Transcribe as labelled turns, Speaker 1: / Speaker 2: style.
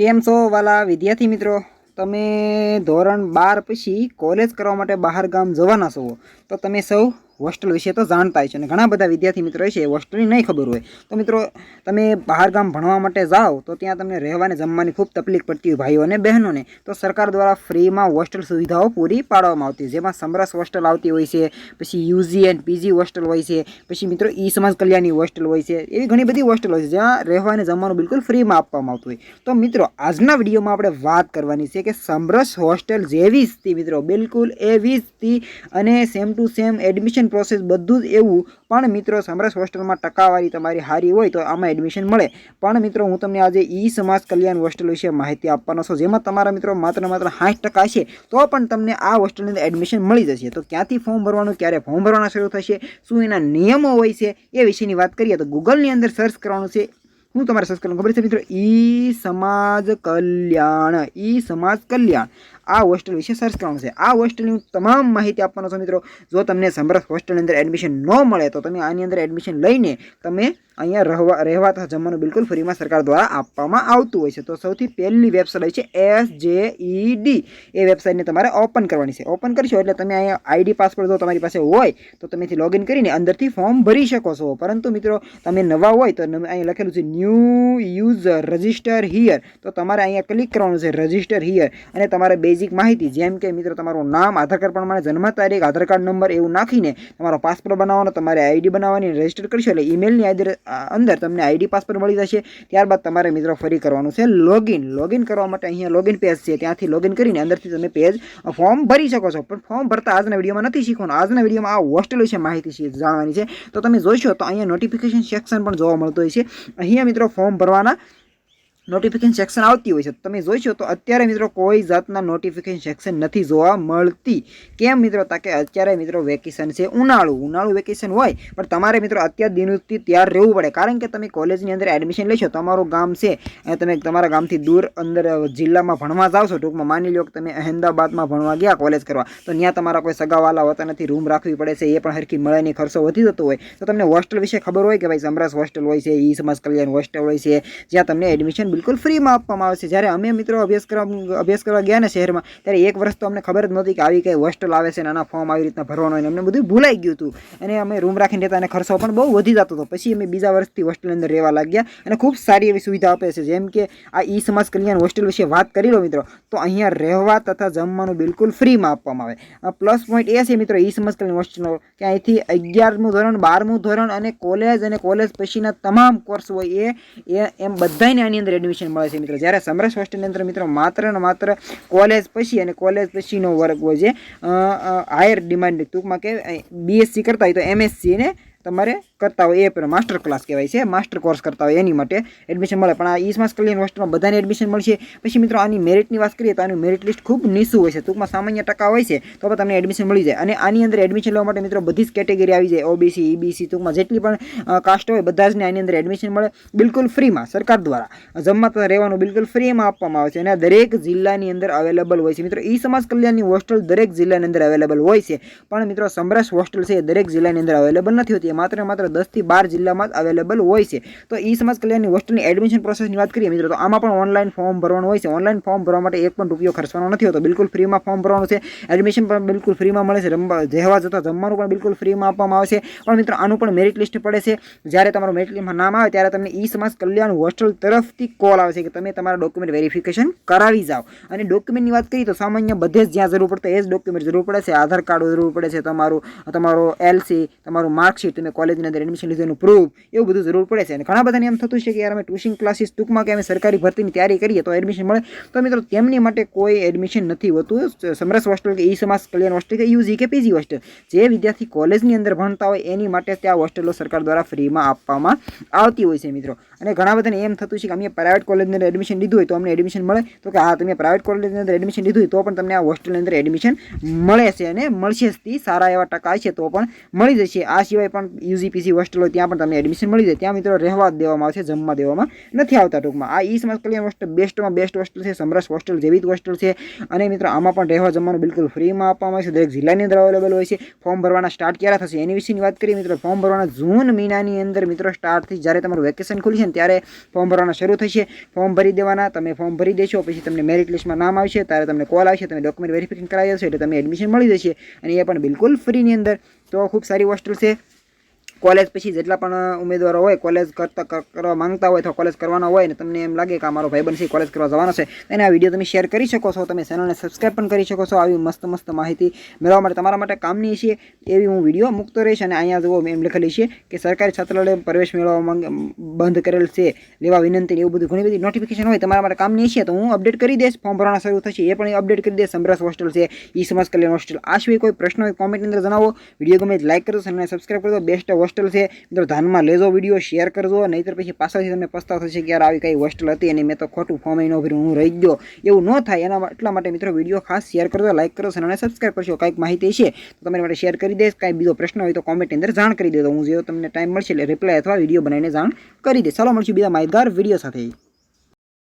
Speaker 1: કેમ છો વાલા વિદ્યાર્થી મિત્રો? તમે ધોરણ બાર પછી કોલેજ કરવા માટે બહાર ગામ જવાના છો. તો તમે સૌ હોસ્ટેલ વિશે તો જાણતા છે અને ઘણા બધા વિદ્યાર્થી મિત્રો છે હોસ્ટેલની નહીં ખબર હોય. તો મિત્રો, તમે બહાર ગામ ભણવા માટે જાઓ, તો ત્યાં તમને રહેવાને, જમવાની ખૂબ તકલીફ પડતી હોય ભાઈઓ અને બહેનોને. તો સરકાર દ્વારા ફ્રીમાં હોસ્ટેલ સુવિધાઓ પૂરી પાડવામાં આવતી જેમાં સમરસ હોસ્ટેલ આવતી હોય છે, પછી યુજી એન્ડ પીજી હોસ્ટેલ હોય છે, પછી મિત્રો, ઈ સમાજ કલ્યાણની હોસ્ટેલ હોય છે. એવી ઘણી બધી હોસ્ટેલ હોય છે, જ્યાં રહેવાને, જમવાનું બિલકુલ ફ્રીમાં આપવામાં આવતું હોય. તો મિત્રો, આજના વિડીયોમાં આપણે વાત કરવાની છે કે સમરસ હોસ્ટેલ જેવી જ મિત્રો. બિલકુલ એવી જ અને same to same admission process બધું જ એવું. પણ મિત્રો, સમરસ હોસ્ટેલમાં ટકાવારી તમારી સારી હોય તો આમાં એડમિશન મળે. પણ મિત્રો, હું તમને આજે ઈ સમાજ કલ્યાણ હોસ્ટેલ વિશે માહિતી આપવાનો છું. જેમાં તમારા મિત્રો માત્ર માત્ર સાઠ ટકા છે, તો પણ તમને આ હોસ્ટેલની અંદર એડમિશન મળી જશે. તો ક્યાંથી ફોર્મ ભરવાનું, ક્યારે ફોર્મ ભરવાના શરૂ થશે, શું એના નિયમો હોય છે, એ વિશેની વાત કરીએ તો ગૂગલની અંદર સર્ચ કરવાનું છે. હું તમારે સર્ચ કરવાનું ખબર છે મિત્રો? ઈ સમાજ કલ્યાણ, ઈ સમાજ કલ્યાણ. આ હોસ્ટેલ વિશે સર્ચ કરવાનું છે. આ હોસ્ટેલની તમામ માહિતી આપવાનો છું મિત્રો. જો તમને સમરસ હોસ્ટેલની અંદર એડમિશન ન મળે તો તમે આની અંદર એડમિશન લઈને તમે અહીંયા રહેવા રહેવા તથા જમવાનું બિલકુલ ફ્રીમાં સરકાર દ્વારા આપવામાં આવતું હોય છે. તો સૌથી પહેલી વેબસાઇટ છે એસ જે ઈ ડી એ વેબસાઇટને તમારે ઓપન કરવાની છે. ઓપન કરશો એટલે તમે અહીંયા આઈડી પાસવર્ડ જો તમારી પાસે હોય તો તમેથી લોગિન કરીને અંદરથી ફોર્મ ભરી શકો છો. પરંતુ મિત્રો, તમે નવા હોય તો અહીંયા લખેલું છે ન્યૂ યુઝર રજિસ્ટર હિયર તો તમારે અહીંયા ક્લિક કરવાનું છે રજિસ્ટર હિયર અને તમારે બેઝિક માહિતી. જેમ કે મિત્રો, તમારું નામ, આધાર કાર્ડ પ્રમાણે જન્મ તારીખ, આધાર કાર્ડ નંબર એવું નાખીને તમારો પાસપોર્ટ બનાવવાનો, તમારે આઈડી બનાવવાની રજિસ્ટર કરશો એટલે ઈમેલની અંદર તમને આઈડી પાસપોર્ટ મળી જશે. ત્યારબાદ તમારે મિત્રો ફરી કરવાનું છે લોગિન લોગિન કરવા માટે અહીંયા લોગિન પેજ છે. ત્યાંથી લોગિન કરીને અંદરથી તમે પેજ ફોર્મ ભરી શકો છો. પણ ફોર્મ ભરતા આજના વિડીયોમાં નથી શીખવાનું. આજના વિડીયોમાં આ હોસ્ટેલ વિશે માહિતી છે, જાણવાની છે. તો તમે જોઈશો તો અહીંયા નોટિફિકેશન સેક્શન પણ જોવા મળતું હોય છે. અહીંયા મિત્રો ફોર્મ ભરવાના નોટિફિકેશન સેક્શન આવતી હોય છે. તમે જોઈશો તો અત્યારે મિત્રો કોઈ જાતના નોટિફિકેશન સેક્શન નથી જોવા મળતી. કેમ મિત્રો? તાકે અત્યારે મિત્રો વેકેશન છે ઉનાળુ. ઉનાળુ વેકેશન હોય, પણ તમારે મિત્રો અત્યાર દિનથી તૈયાર રહેવું પડે. કારણ કે તમે કોલેજની અંદર એડમિશન લેશો, તમારું ગામ છે, અને તમે તમારા ગામથી દૂર અંદર જિલ્લામાં ભણવા જાઓ છો, ટૂંકમાં માની લો કે તમે અહેમદાબાદમાં ભણવા ગયા કોલેજ કરવા, તો ત્યાં તમારા કોઈ સગાવાલા હોતા નથી, રૂમ રાખવી પડે છે, એ પણ હરખી મળે નહીં ખર્ચો વધી જતો હોય. તો તમને હોસ્ટેલ વિશે ખબર હોય કે ભાઈ સમરસ હોસ્ટેલ હોય છે, ઈ સમાજ કલ્યાણ હોસ્ટેલ હોય છે, જ્યાં તમને એડમિશન બિલકુલ ફ્રીમાં આપવામાં આવે છે. જ્યારે અમે મિત્રો અભ્યાસ કરવા અભ્યાસ કરવા ગયા ને શહેરમાં, ત્યારે એક વર્ષ તો અમને ખબર જ નહોતી કે આવી કંઈ હોસ્ટેલ આવે છે નાના ફોર્મ આવી રીતના ભરવાનો હોય અમને બધું ભૂલાઈ ગયું હતું. અને અમે રૂમ રાખીને રહેતા અને ખર્ચો પણ બહુ વધી જતો હતો. પછી અમે બીજા વર્ષથી હોસ્ટેલની અંદર રહેવા લાગ્યા અને ખૂબ સારી એવી સુવિધા આપે છે. જેમ કે આ ઈ સમાજ કલ્યાણ હોસ્ટેલ વિશે વાત કરી લો મિત્રો, તો અહીંયા રહેવા તથા જમવાનું બિલકુલ ફ્રીમાં આપવામાં આવે. પ્લસ પોઈન્ટ એ છે મિત્રો, ઈ સમાજ કલ્યાણ હોસ્ટેલનો, કે અહીંથી અગિયારમું ધોરણ, બારમું ધોરણ અને કોલેજ અને કોલેજ પછીના તમામ કોર્સ હોય એ એમ બધાને આની અંદર એડમિશન મળે છે મિત્રો. જ્યારે સમરસ હોસ્ટેલની અંદર મિત્રો માત્ર ને માત્ર કોલેજ પછી અને કોલેજ પછીનો વર્ગ હોય છે. હાયર ડિમાન્ડ ટૂંકમાં કે બીએસસી કરતા હોય તો એમએસસી ને તમારે કરતા હોય એ પણ માસ્ટર ક્લાસ કહેવાય છે. માસ્ટર કોર્સ કરતા હોય એની માટે એડમિશન મળે. પણ આ ઈ કલ્યાણ હોસ્ટેલમાં બધાને એડમિશન મળશે. પછી મિત્રો આની મેરિટની વાત કરીએ તો આનું મેરિટ લિસ્ટ ખૂબ નીસું હોય છે. ટૂંકમાં સામાન્ય ટકા હોય છે. તો પણ તમને એડમિશન મળી જાય. અને આની અંદર એડમિશન લેવા માટે મિત્રો બધી જ કેટેગરી આવી જાય. ઓબીસી ઈબીસી ટૂંકમાં જેટલી પણ કાસ્ટ હોય બધા જને આની અંદર એડમિશન મળે. બિલકુલ ફ્રીમાં સરકાર દ્વારા જમવા રહેવાનું બિલકુલ ફ્રીમાં આપવામાં આવે છે. અને દરેક જિલ્લાની અંદર અવેલેબલ હોય છે. મિત્રો ઈ સમાજ કલ્યાણની હોસ્ટેલ દરેક જિલ્લાની અંદર અવેલેબલ હોય છે. પણ મિત્રો સમરસ હોસ્ટેલ છે દરેક જિલ્લાની અંદર અવેલેબલ નથી હોતી. એ માત્ર માત્ર દસથી બાર જિલ્લામાં જ અવેલેબલ હોય છે. તો ઈ સમાજ કલ્યાણની હોસ્ટેલની એડમિશન પ્રોસેસની વાત કરીએ મિત્રો, તો આમાં પણ ઓનલાઈન ફોર્મ ભરવાનું હોય છે. ઓનલાઈન ફોર્મ ભરવા માટે એક પણ રૂપિયો ખર્ચવાનો નથી હોતો. બિલકુલ ફ્રીમાં ફોર્મ ભરવાનું છે. એડમિશન પણ બિલકુલ ફ્રીમાં મળે છે. રમવા જહેવા જતાં જમવાનું પણ બિલકુલ ફ્રીમાં આપવામાં આવે છે. પણ મિત્રો, આનું પણ મેરિટ લિસ્ટ પડે છે. જ્યારે તમારું મેરિટ લિસ્ટમાં નામ આવે ત્યારે તમને ઈ સમાજ કલ્યાણ હોસ્ટેલ તરફથી કોલ આવે છે કે તમે તમારા ડોક્યુમેન્ટ વેરિફિકેશન કરાવી જાઓ. અને ડોક્યુમેન્ટની વાત કરીએ તો સામાન્ય બધે જ જ્યાં જરૂર પડે એ જ ડોક્યુમેન્ટ જરૂર પડે છે. આધાર કાર્ડ જરૂર પડે છે. તમારું, તમારો એલસી તમારું માર્કશીટ તમે કોલેજની અંદર એડમિશન લીધેલું પ્રૂફ એવું બધું જરૂર પડે છે. અને ઘણા બધાને એમ થતું છે કે યાર અમે ટ્યુશન ક્લાસીસ ટૂંકમાં કે અમે સરકારી ભરતીની તૈયારી કરીએ તો એડમિશન મળે. તો મિત્રો, તેમની માટે કોઈ એડમિશન નથી હોતું. સમરસ હોસ્ટેલ કે ઈ સમાજ કલ્યાણ હોસ્ટેલ કે યુજી કે પીજી હોસ્ટેલ જે વિદ્યાર્થી કોલેજની અંદર ભણતા હોય એની માટે ત્યાં હોસ્ટેલો સરકાર દ્વારા ફ્રીમાં આપવામાં આવતી હોય છે મિત્રો. અને ઘણા બધાને એમ થતું છે કે અમે પ્રાઇવેટ કોલેજની અંદર એડમિશન લીધું હોય તો અમને એડમિશન મળે. તો કે હા, તમે પ્રાઇવેટ કોલેજની અંદર એડમિશન લીધું હોય તો પણ તમને આ હોસ્ટેલની અંદર એડમિશન મળે છે અને મળશે તે સારા એવા ટકા છે તો પણ મળી જશે. આ સિવાય પણ યુજીપીસી હોસ્ટેલ હોય ત્યાં પણ તમને એડમિશન મળી જાય. ત્યાં મિત્રો રહેવા દેવામાં આવશે, જમવા દેવામાં નથી આવતા ટૂંકમાં. આ ઈ સમાજ કલ્યાણ હોસ્ટેલ બેસ્ટમાં બેસ્ટ હોસ્ટેલ છે, સમરસ હોસ્ટેલ જેવી જ હોસ્ટેલ છે. અને મિત્રો આમાં પણ રહેવા જમવાનું બિલકુલ ફ્રીમાં આપવામાં આવે છે. દરેક જિલ્લાની અંદર અવેલેબલ હોય છે. ફોર્મ ભરવાના સ્ટાર્ટ ક્યારે થશે એની વિશેની વાત કરીએ મિત્રો. ફોર્મ ભરવાના જૂન મહિનાની અંદર મિત્રો સ્ટાર્ટથી જ્યારે તમારું વેકેશન ખુલશે ત્યારે ફોર્મ ભરવાના શરૂ થશે. ફોર્મ ભરી દેવાના, તમે ફોર્મ ભરી દેશો, પછી તમને મેરિટ લિસ્ટમાં નામ આવશે, ત્યારે તમને કોલ આવશે, તમે ડોક્યુમેન્ટ વેરિફિકેશન કરાવી દેશો, એટલે તમને એડમિશન મળી જશે. અને એ પણ બિલકુલ ફ્રીની અંદર. તો ખૂબ સારી હોસ્ટેલ છે. કોલેજ પછી જેટલા પણ ઉમેદવારો હોય, કોલેજ કરતા કરવા માંગતા હોય તો કોલેજ કરવાના હોય ને તમને એમ લાગે કે અમારો મારો બનશે કોલેજ કરવા જવાનો છે એને આ વીડિયો તમે શેર કરી શકો છો. તમે ચેનલને સબસ્ક્રાઈબ પણ કરી શકો છો. આવી મસ્ત મસ્ત માહિતી મેળવવા માટે તમારા માટે કામની છે એવી હું વીડિયો મૂકતો રહીશ અને અહીંયા જુઓ એમ લખેલી છે કે સરકારી છાત્રાલય પ્રવેશ મેળવવા માંગે, બંધ કરેલ છે લેવા વિનંતી એવું બધું ઘણી બધી નોટિફિકેશન હોય તમારા માટે કામની છે તો હું અપડેટ કરી દઈશ. ફોર્મ ભરવાના શરૂ થશે એ પણ અપડેટ કરી દઈશ. સમરસ હોસ્ટેલ છે, ઈ સમાજ કલ્યાણ હોસ્ટેલ આ સિવાય કોઈ પ્રશ્ન હોય કોમેન્ટની અંદર જણાવો. વીડિયો ગમે લાઈક કરો અને સબસ્ક્રાઈબ કરો. બેસ્ટ હોસ્ટેલ છે. મિત્રો, ધ્યાનમાં લેજો વીડિયો, શેર કરજો, નહીંતર પછી પાછળથી તમને પસ્તાવ થશે કે યાર આવી કઈ હોસ્ટેલ હતી અને મેં તો ખોટું ફોર્મ ન ભર્યું, હું રહી ગયો. એવું ન થાય. એના એટલા માટે મિત્રો વીડિયો ખાસ શેર કરજો લાઈક કરજો અને સબસ્ક્રાઈબ કરશો કાંઈક માહિતી છે તો તમારી માટે શેર કરી દઈશ. કાંઈ બીજો પ્રશ્ન હોય તો કોમેન્ટની અંદર જાણ કરી દેજો. હું જેવો તમને ટાઈમ મળશે એટલે રિપ્લાય અથવા વીડિયો બનાવીને જાણ કરી દઈશ. ચાલો, મળશું બીજા માહિતગાર વીડિયો સાથે.